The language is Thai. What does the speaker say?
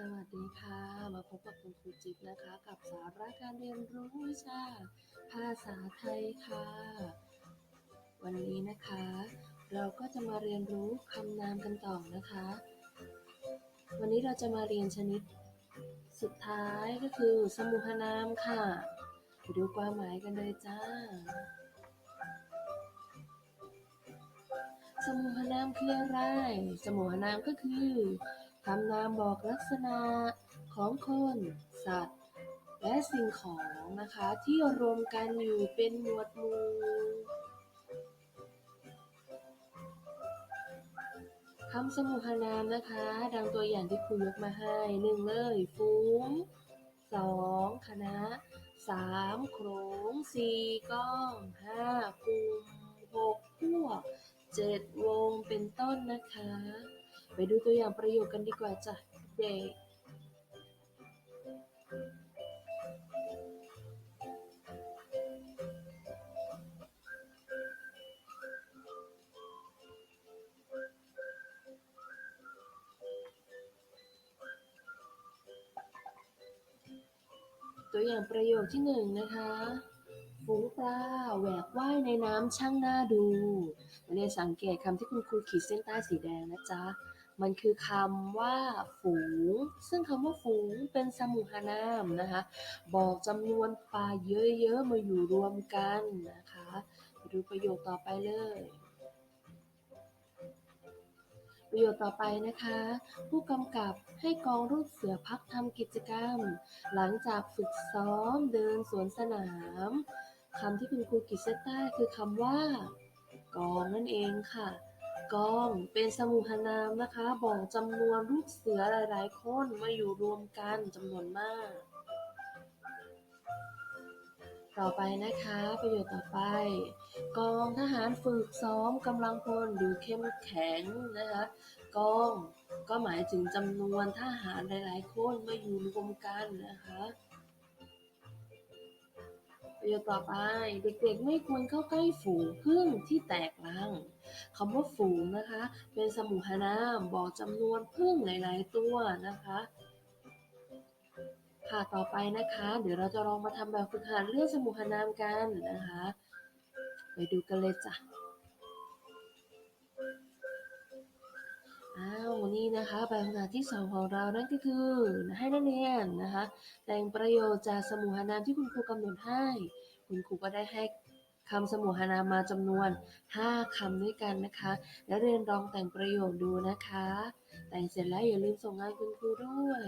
สวัสดีค่ะ มาพบกับคุณครูจิ๊บนะคะ กับสาระการเรียนรู้วิชาภาษาไทยค่ะ วันนี้นะคะ เราก็จะมาเรียนรู้คำนามกันต่อนะคะ วันนี้เราจะมาเรียนชนิดสุดท้ายก็คือ สมุหนามค่ะไปดูความหมายกันเลยจ้า สมุหนามคืออะไร สมุหนามก็คือ คำนามบอกลักษณะของคน สัตว์ และสิ่งของนะคะที่รวมกันอยู่เป็นหมวดหมู่คำสมุหนามนะคะ ดังตัวอย่างที่ครูยกมาให้หนึ่งเลยฝูงสองคณะสามโขงสี่ก้องห้ากลุ่มหกพวกเจ็ดวงเป็นต้นนะคะ ไปดูตัวอย่างประโยคกันดีกว่าจ้ะเด็กตัวอย่างประโยคที่หนึ่งนะคะฝูงปลาแหวกว่ายในน้ำช่างน่าดูเรียนสังเกตคำที่คุณครูขีดเส้นใต้สีแดงนะจ๊ะ มันคือคำว่าฝูง ซึ่งคำว่าฝูงเป็นสมุหนามนะคะ บอกจำนวนปลาเยอะๆ มาอยู่รวมกันนะคะไปดูประโยคต่อไปเลย ประโยคต่อไปนะคะ ผู้กำกับให้กองลูกเสือพักทำกิจกรรม หลังจากฝึกซ้อมเดินสวนสนามคำที่คุณครูขีดเส้นใต้คือคำว่า กองนั่นเองค่ะ กองเป็นสมุหนามนะคะ บอกจำนวนลูกเสือหลายๆ คนมาอยู่รวมกันจำนวนมาก ต่อไปนะคะประโยชน์ต่อไป กองทหารฝึกซ้อมกำลังพลดูเข้มแข็งนะคะกองก็หมายถึงจำนวนทหารหลาย ๆ คนมาอยู่รวมกันนะคะ ประโยคต่อไป เด็กๆไม่ควรเข้าใกล้ฝูงพึ่งที่แตกรังคำว่าฝูงนะคะ เป็นสมุหนามบอกจำนวนพึ่งหลายๆตัวนะคะ ค่ะต่อไปนะคะ เดี๋ยวเราจะลองมาทำแบบฝึกหัดเรื่องสมุหนามกันนะคะ ไปดูกันเลยจ้ะ อ้าวนี่นะคะแบบฝึกหัดที่สองของเรานั่นก็คือ ให้นักเรียนนะคะแต่งประโยชน์จากสมุหนามที่คุณครูกำหนดให้ คุณครูก็ได้ให้คำสมุหนามมาจำนวน 5 คำด้วยกันนะคะ แล้วเรียนลองแต่งประโยคดูนะคะ แต่งเสร็จแล้วอย่าลืมส่งงานคุณครูด้วย